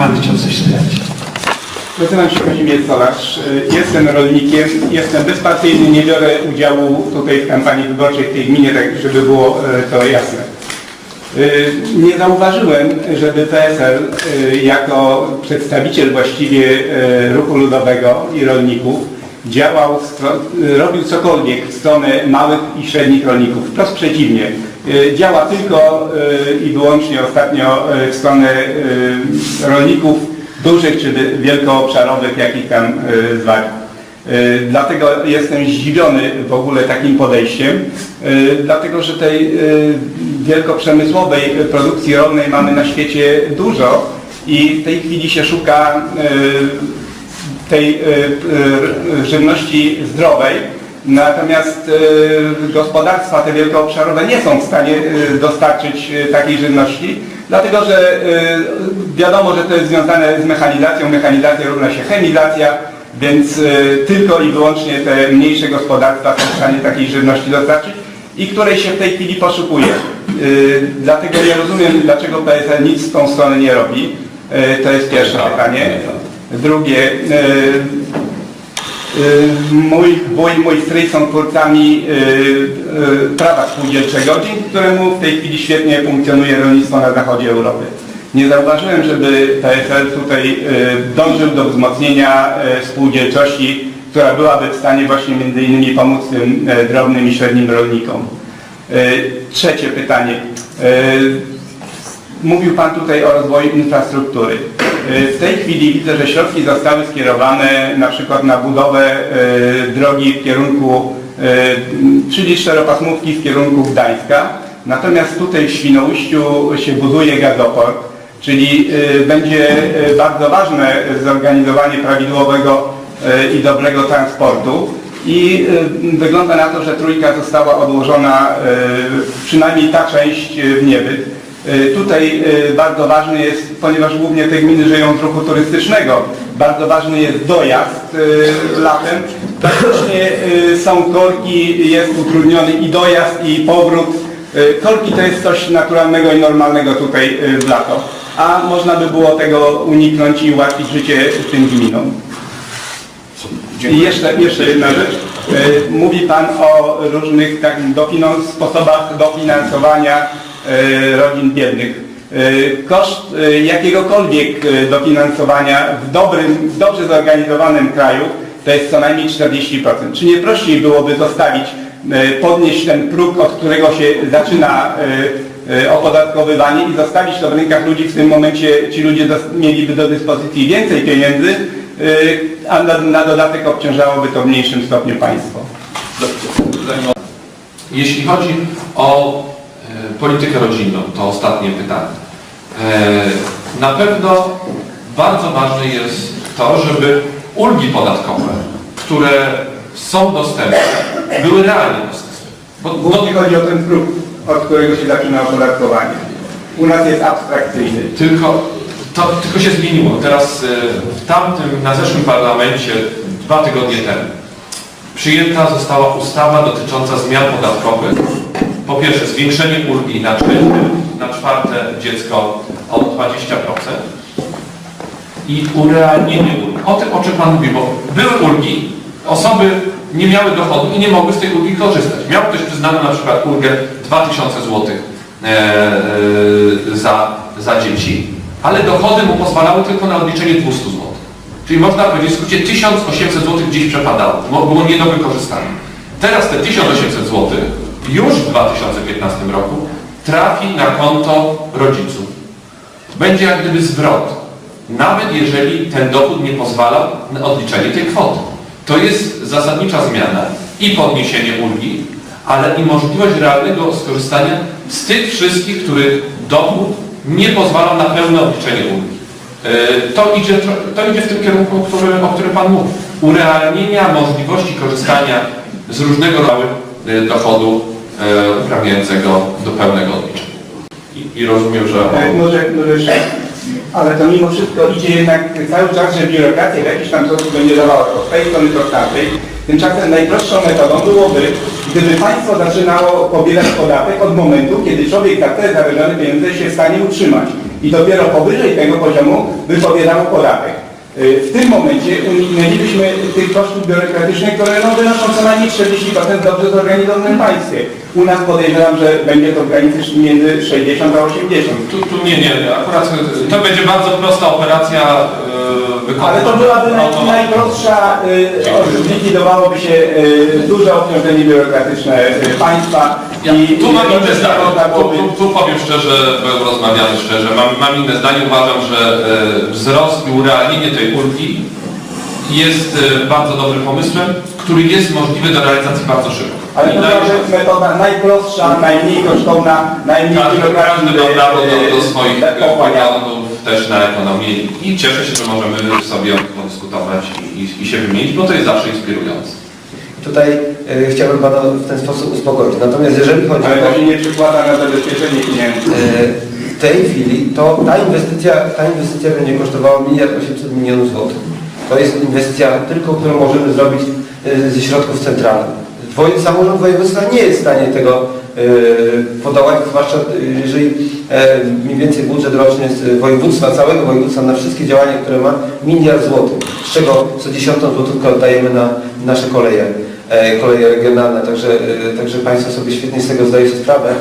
Pan chciał coś dodać. Nazywam się Kazimierz Solarz, y, jestem rolnikiem, jestem bezpartyjny, nie biorę udziału tutaj w kampanii wyborczej w tej gminie, tak żeby było y, to jasne. Y, Nie zauważyłem, żeby PSL y, jako przedstawiciel właściwie ruchu ludowego i rolników działał, robił cokolwiek w stronę małych i średnich rolników. Wprost przeciwnie. Y, Działa tylko y, i wyłącznie ostatnio y, w stronę rolników dużych czy wy- wielkoobszarowych, jakich tam zwać. Dlatego jestem zdziwiony w ogóle takim podejściem, dlatego że tej wielkoprzemysłowej produkcji rolnej mamy na świecie dużo i w tej chwili się szuka tej y, y, żywności zdrowej, natomiast y, gospodarstwa te wielkoobszarowe nie są w stanie dostarczyć takiej żywności, dlatego że wiadomo, że to jest związane z mechanizacją, mechanizacja równa się chemizacja, więc tylko i wyłącznie te mniejsze gospodarstwa są w stanie takiej żywności dostarczyć i której się w tej chwili poszukuje. Dlatego nie rozumiem, dlaczego PSL nic w tą stronę nie robi. To jest pierwsze pytanie. Drugie, y, y, mój wuj, mój stryj są twórcami y, prawa spółdzielczego, dzięki któremu w tej chwili świetnie funkcjonuje rolnictwo na zachodzie Europy. Nie zauważyłem, żeby PSL tutaj dążył do wzmocnienia spółdzielczości, która byłaby w stanie właśnie między innymi pomóc tym drobnym i średnim rolnikom. Trzecie pytanie. Mówił Pan tutaj o rozwoju infrastruktury. W tej chwili widzę, że środki zostały skierowane na przykład na budowę y, drogi w kierunku, czyli czteropasmówki w kierunku Gdańska. Natomiast tutaj w Świnoujściu się buduje gazoport, czyli y, będzie bardzo ważne zorganizowanie prawidłowego i dobrego transportu. I wygląda na to, że trójka została odłożona, przynajmniej ta część w niebyt. Y, Tutaj y, bardzo ważny jest, ponieważ głównie te gminy żyją z ruchu turystycznego, bardzo ważny jest dojazd y, latem. Praktycznie są korki, jest utrudniony i dojazd i powrót. Korki to jest coś naturalnego i normalnego tutaj w lato, a można by było tego uniknąć i ułatwić życie tym gminom. I jeszcze, jeszcze jedna rzecz. Mówi Pan o różnych tak, dofinans, sposobach dofinansowania rodzin biednych. Y, Koszt y, jakiegokolwiek dofinansowania w dobrym, dobrze zorganizowanym kraju to jest co najmniej 40%. Czy nie prościej byłoby zostawić, podnieść ten próg, od którego się zaczyna opodatkowywanie i zostawić to w rękach ludzi, w tym momencie ci ludzie mieliby do dyspozycji więcej pieniędzy, a na, na dodatek obciążałoby to w mniejszym stopniu państwo. Jeśli chodzi o e, politykę rodzinną, to ostatnie pytanie. E, na pewno bardzo ważne jest to, żeby ulgi podatkowe, które są dostępne, były realnie dostępne. Bo, no, Głównie chodzi o ten próg, od którego się zaczyna opodatkowanie. U nas jest abstrakcyjny. Tylko, to tylko się zmieniło. Teraz e, w tamtym, na zeszłym parlamencie, dwa tygodnie temu, przyjęta została ustawa dotycząca zmian podatkowych. Po pierwsze, zwiększenie ulgi na, trzecie, na czwarte dziecko o 20% i urealnienie ulgi. O tym, o czym Pan mówi, bo były ulgi, osoby nie miały dochodu i nie mogły z tej ulgi korzystać. Miał ktoś przyznaną na przykład ulgę 2000 zł e, e, za, za dzieci, ale dochody mu pozwalały tylko na odliczenie 200 zł. Czyli można powiedzieć w skrócie 1800 zł gdzieś przepadało, było nie do wykorzystania. Teraz te 1800 zł już w 2015 roku trafi na konto rodziców. Będzie jak gdyby zwrot, nawet jeżeli ten dochód nie pozwala na odliczenie tej kwoty. To jest zasadnicza zmiana i podniesienie ulgi, ale i możliwość realnego skorzystania z tych wszystkich, których dochód nie pozwala na pełne odliczenie ulgi. E, To idzie, to idzie w tym kierunku, o którym, o którym Pan mówi. Urealnienia możliwości korzystania z różnego rodzaju dochodu e, uprawniającego do pełnego odliczenia. I, i rozumiem, że... E, Może, może ale to mimo wszystko idzie jednak cały czas, że biurokracja w jakiś tam sposób będzie dawała to z tej strony, to z tamtej. Tymczasem najprostszą metodą byłoby, gdyby państwo zaczynało pobierać podatek od momentu, kiedy człowiek za te zarażone pieniądze się w stanie utrzymać. I dopiero powyżej tego poziomu wypowiadało podatek. Y, W tym momencie uniknęlibyśmy tych kosztów biurokratycznych, które no, wynoszą co najmniej 40% w dobrze zorganizowanym państwie. U nas podejrzewam, że będzie to w granicy między 60 a 80. Tu, tu nie, nie, akurat to będzie bardzo prosta operacja yy, wykonana. Ale to byłaby naj, najprostsza, y, zlikwidowałoby się y, duże obciążenie biurokratyczne państwa Ja, i tu mam inne zdanie. Tu, tu, tu powiem szczerze, bo rozmawiamy szczerze. Mam, mam inne zdanie. Uważam, że e, wzrost i urealnienie tej ulgi jest e, bardzo dobrym pomysłem, który jest możliwy do realizacji bardzo szybko. Ale to szansę. metoda najprostsza, najmniej kosztowna, najmniej Każdy, każdy ma prawo do, do y, swoich poglądów też na ekonomię i cieszę się, że możemy sobie o tym podyskutować i, i, i się wymienić, bo to jest zawsze inspirujące. Tutaj e, chciałbym Pana w ten sposób uspokoić. Natomiast jeżeli chodzi Ale o... to się nie przykłada na zabezpieczenie pieniędzy. E, W tej chwili to ta inwestycja, ta inwestycja będzie kosztowała miliard 800 milionów złotych. To jest inwestycja tylko, którą możemy zrobić e, ze środków centralnych. Woj- Samorząd województwa nie jest w stanie tego e, podołać, zwłaszcza jeżeli e, mniej więcej budżet roczny z województwa, całego województwa na wszystkie działania, które ma, miliard złotych, z czego co dziesiątą złotówkę oddajemy na nasze koleje, koleje regionalne, także, e, także Państwo sobie świetnie z tego zdają sprawę.